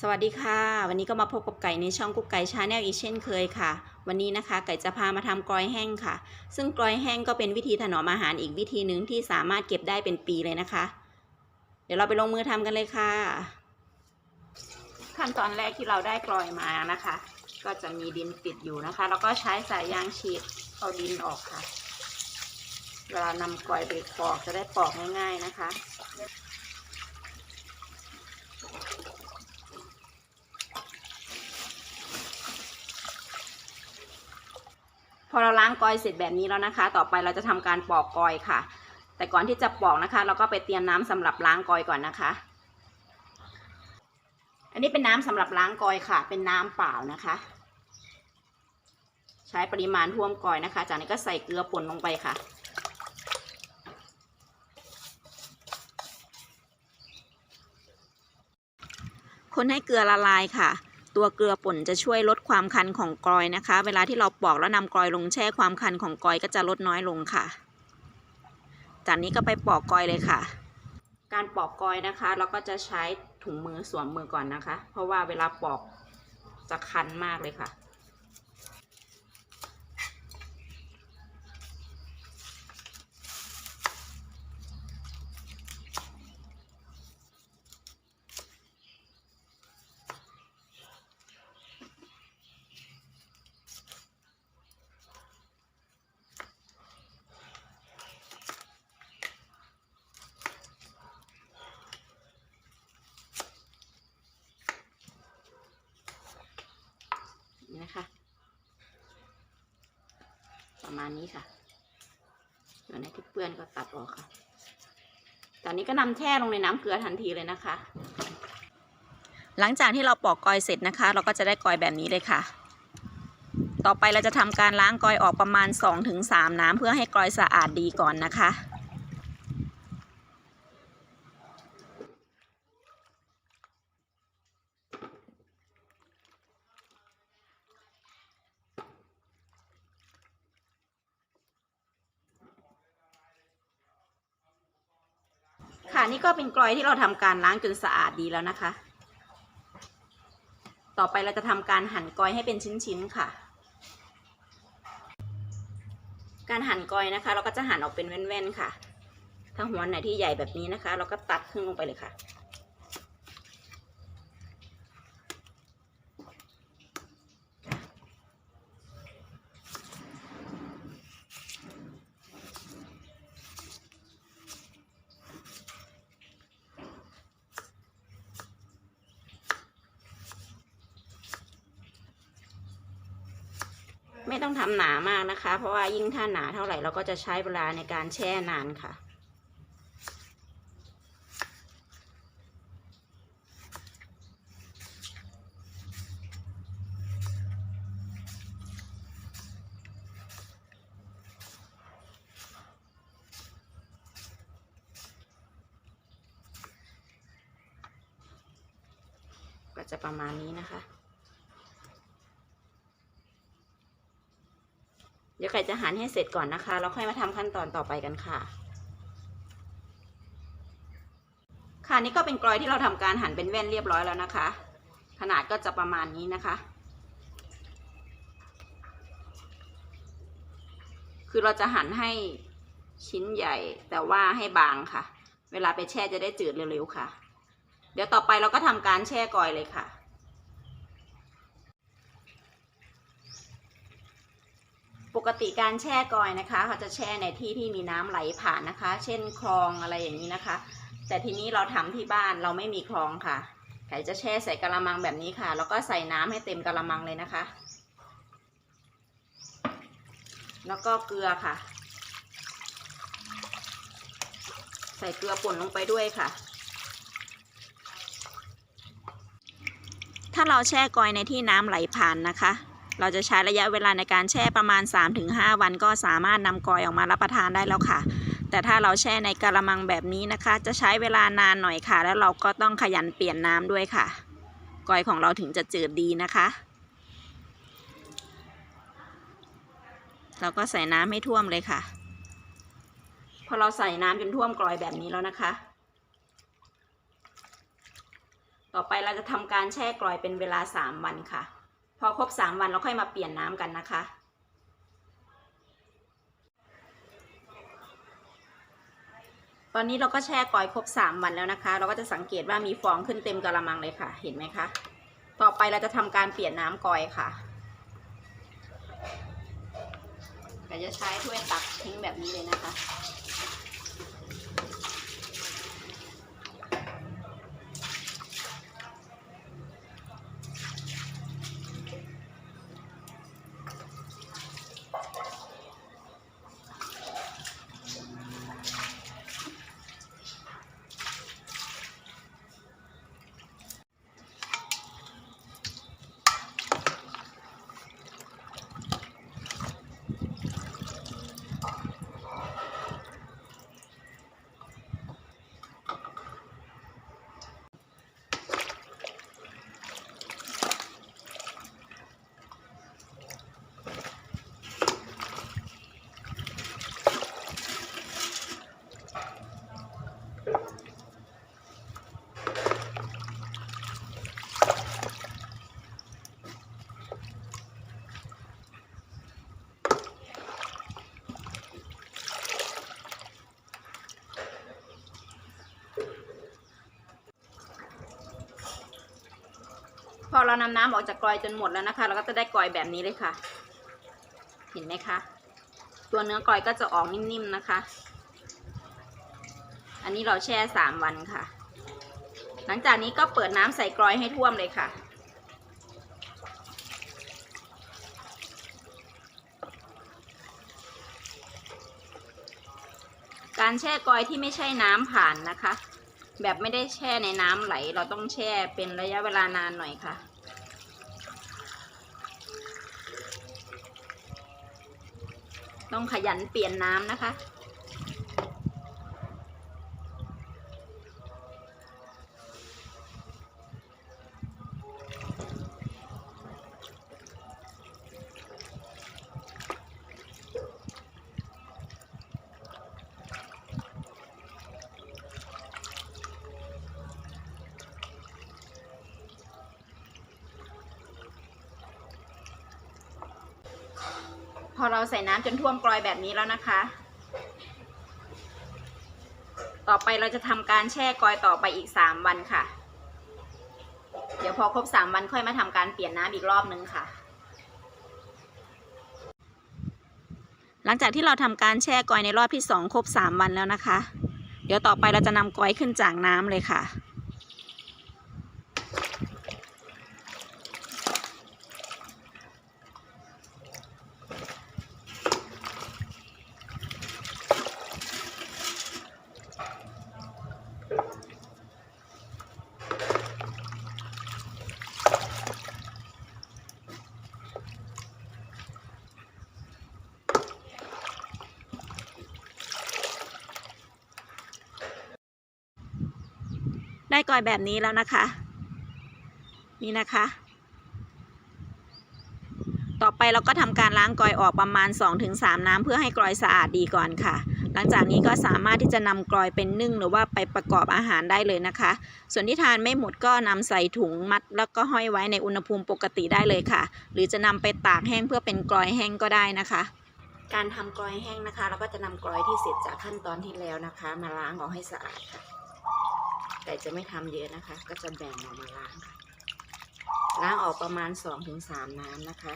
สวัสดีค่ะ วันนี้ก็มาพบกับไก่ในช่องกุ๊กไก่ชาแนลอีกเช่นเคยค่ะ วันนี้นะคะ ไก่จะพามาทำกลอยแห้งค่ะ ซึ่งกลอยแห้งก็เป็นวิธีถนอมอาหารอีกวิธีหนึ่งที่สามารถเก็บได้เป็นปีเลยนะคะ เดี๋ยวเราไปลงมือทำกันเลยค่ะ ขั้นตอนแรกที่เราได้กลอยมานะคะ ก็จะมีดินติดอยู่นะคะ แล้วก็ใช้สายยางฉีดเอาดินออกค่ะ เวลานำกลอยไปปอกจะได้ปอกง่าย ๆนะคะ อเราล้างกอยเสร็จแบบนี้แล้วนะคะ ต่อไปเราจะทำการปอกกอยค่ะ แต่ก่อนที่จะปอกนะคะ เราก็ไปเตรียมน้ำสำหรับล้างกอยก่อนนะคะ อันนี้เป็นน้ำสำหรับล้างกอยค่ะ เป็นน้ำเปล่านะคะ ใช้ปริมาณท่วมกอยนะคะ จากนั้นก็ใส่เกลือป่นลงไปค่ะคนให้เกลือละลายค่ะ ตัวเกลือป่นจะช่วยลดความคันของกรอยนะคะ เวลาที่เราปอกแล้วนำกรอยลงแช่ความคันของกรอยก็จะลดน้อยลงค่ะ จากนี้ก็ไปปอกกรอยเลยค่ะ การปอกกรอยนะคะ เราก็จะใช้ถุงมือสวมมือก่อนนะคะ เพราะว่าเวลาปอกจะคันมากเลยค่ะ มาณนี้ค่ะส่วนไหนที่เปื้อนก็ตัดออกค่ะ ตอนนี้ก็นำแช่ลงในน้ำเกลือทันทีเลยนะคะ หลังจากที่เราปอกกอยเสร็จนะคะ เราก็จะได้กอยแบบนี้เลยค่ะ ต่อไปเราจะทำการล้างกอยออกประมาณ 2-3 น้ำเพื่อให้กอยสะอาดดีก่อนนะคะ ค่ะนี่ก็เป็นกลอยที่เราทำการล้างจนสะอาดดีแล้วนะคะ ต่อไปเราจะทำการหั่นกลอยให้เป็นชิ้นๆค่ะ การหั่นกลอยนะคะ เราก็จะหั่นออกเป็นแว่นๆค่ะ ถ้าหัวไหนที่ใหญ่แบบนี้นะคะ เราก็ตัดครึ่งลงไปเลยค่ะ ไม่ต้องทำหนามากนะคะ เพราะว่ายิ่งถ้าหนาเท่าไหร่เราก็จะใช้เวลาในการแช่นานค่ะก็จะประมาณนี้นะคะ ดี๋ยวไก่จะหั่นให้เสร็จก่อนนะคะแล้วค่อยมาทำขั้นตอนต่อไปกันค่ะ ค่ะนี่ก็เป็นกลอยที่เราทำการหั่นเป็นแว่นเรียบร้อยแล้วนะคะ ขนาดก็จะประมาณนี้นะคะ คือเราจะหั่นให้ชิ้นใหญ่แต่ว่าให้บางค่ะ เวลาไปแช่จะได้จืดเร็วๆค่ะ เดี๋ยวต่อไปเราก็ทำการแช่กลอยเลยค่ะ ปกติการแช่กอยนะคะเขาจะแช่ในที่ที่มีน้ำไหลผ่านนะคะ เช่นคลองอะไรอย่างนี้นะคะ แต่ทีนี้เราทำที่บ้านเราไม่มีคลองค่ะไก่จะแช่ใส่กระมังแบบนี้ค่ะ แล้วก็ใส่น้ำให้เต็มกระมังเลยนะคะ แล้วก็เกลือค่ะ ใส่เกลือป่นลงไปด้วยค่ะถ้าเราแช่กอยในที่น้ำไหลผ่านนะคะ เราจะใช้ระยะเวลาในการแช่ประมาณ 3-5 วันก็สามารถนำกอยออกมารับประทานได้แล้วค่ะ แต่ถ้าเราแช่ในกระมังแบบนี้นะคะ จะใช้เวลานานหน่อยค่ะ แล้วเราก็ต้องขยันเปลี่ยนน้ำด้วยค่ะกอยของเราถึงจะจืดดีนะคะ เราก็ใส่น้ำให้ท่วมเลยค่ะ พอเราใส่น้ำจนท่วมกลอยแบบนี้แล้วนะคะ ต่อไปเราจะทำการแช่กลอยเป็นเวลา 3 วันค่ะ อครบ3วันเราค่อยมาเปลี่ยนน้ำกันนะคะ ตอนนี้เราก็แช่กอยครบ3วันแล้วนะคะ เราก็จะสังเกตว่ามีฟองขึ้นเต็มกระมังเลยค่ะ เห็นไหมคะ ต่อไปเราจะทำการเปลี่ยนน้ำกอยค่ะก็จะใช้ถ้วยตักทิ้งแบบนี้เลยนะคะ เรานำน้ำออกจากกลอยจนหมดแล้วนะคะ เราก็จะได้กลอยแบบนี้เลยค่ะ เห็นไหมคะ ตัวเนื้อกลอยก็จะออกนิ่มๆนะคะ อันนี้เราแช่สามวันค่ะ หลังจากนี้ก็เปิดน้ำใส่กลอยให้ท่วมเลยค่ะการแช่กลอยที่ไม่ใช่น้ำผ่านนะคะ แบบไม่ได้แช่ในน้ำไหล เราต้องแช่เป็นระยะเวลานานหน่อยค่ะ ต้องขยันเปลี่ยนน้ำนะคะ อเราใส่น้ำจนท่วมกลอยแบบนี้แล้วนะคะ ต่อไปเราจะทำการแช่กลอยต่อไปอีก 3 วันค่ะ เดี๋ยวพอครบ 3 วันค่อยมาทำการเปลี่ยนน้ำอีกรอบนึงค่ะ หลังจากที่เราทำการแช่กลอยในรอบที่ 2 ครบ 3 วันแล้วนะคะ เดี๋ยวต่อไปเราจะนำกลอยขึ้นจากน้ำเลยค่ะ ได้กอยแบบนี้แล้วนะคะ นี่นะคะ เราก็ทำการล้างกลอยออกประมาณ 2-3 น้ำเพื่อให้กลอยสะอาดดีก่อนค่ะ หลังจากนี้ก็สามารถที่จะนำกลอยเป็นนึ่งหรือว่าไปประกอบอาหารได้เลยนะคะ ส่วนที่ทานไม่หมดก็นำใส่ถุงมัด แล้วก็ห้อยไว้ในอุณหภูมิปกติได้เลยค่ะ หรือจะนำไปตากแห้งเพื่อเป็นกลอยแห้งก็ได้นะคะการทำกลอยแห้งนะคะ เราก็จะนำกลอยที่เสร็จจากขั้นตอนที่แล้วนะคะ มาล้างออกให้สะอาดค่ะ แต่จะไม่ทำเยอะนะคะ ก็จะแบ่งออกมาล้างค่ะ ล้างออกประมาณ 2-3 น้ำนะคะ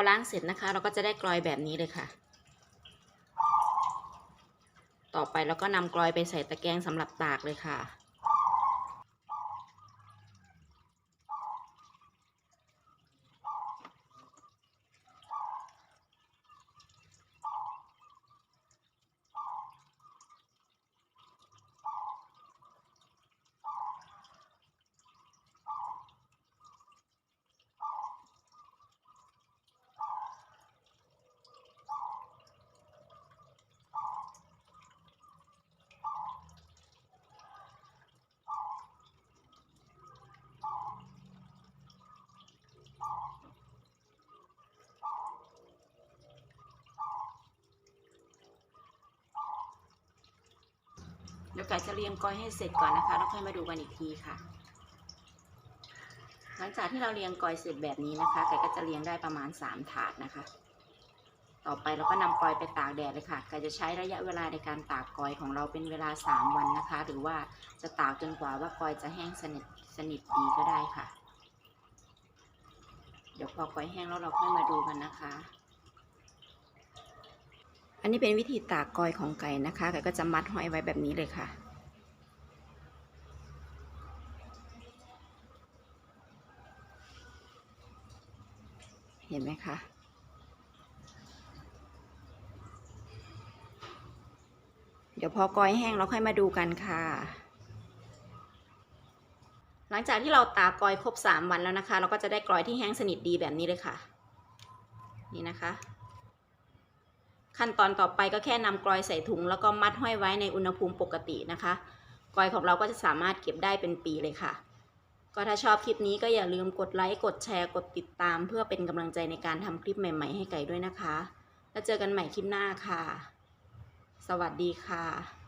อล้างเสร็จนะคะ เราก็จะได้กลอยแบบนี้เลยค่ะ ต่อไปเราก็นำกลอยไปใส่ตะแกรงสำหรับตากเลยค่ะ ดี๋ยวไก่จะเรียงก้อยให้เสร็จก่อนนะคะแล้วค่อยมาดูกันอีกทีค่ะ หลังจากที่เราเรียงก้อยเสร็จแบบนี้นะคะ ไก่ก็จะเรียงได้ประมาณ 3 ถาดนะคะ ต่อไปเราก็นำกอยไปตากแดดเลยค่ะ ไก่จะใช้ระยะเวลาในการตากกอยของเราเป็นเวลา 3 วันนะคะ หรือว่าจะตากจนกว่าว่ากอยจะแห้งสนิทสนิทดีก็ได้ค่ะ เดี๋ยวพอกอยแห้งแล้วเราค่อยมาดูกันนะคะ อันนี้เป็นวิธีตากกอยของไก่นะคะ ไก่ก็จะมัดห้อยไว้แบบนี้เลยค่ะ เห็นไหมคะ เดี๋ยวพอกอยแห้งเราค่อยมาดูกันค่ะ หลังจากที่เราตากกอยครบ 3 วันแล้วนะคะ เราก็จะได้กลอยที่แห้งสนิทดีแบบนี้เลยค่ะ นี่นะคะ ขั้นตอนต่อไปก็แค่นำกลอยใส่ถุง แล้วก็มัดห้อยไว้ในอุณหภูมิปกตินะคะกลอยของเราก็จะสามารถเก็บได้เป็นปีเลยค่ะ ก็ถ้าชอบคลิปนี้ก็อย่าลืมกดไลค์กดแชร์กดติดตาม เพื่อเป็นกำลังใจในการทำคลิปใหม่ ๆ ให้ไก่ด้วยนะคะ แล้วเจอกันใหม่คลิปหน้าค่ะ สวัสดีค่ะ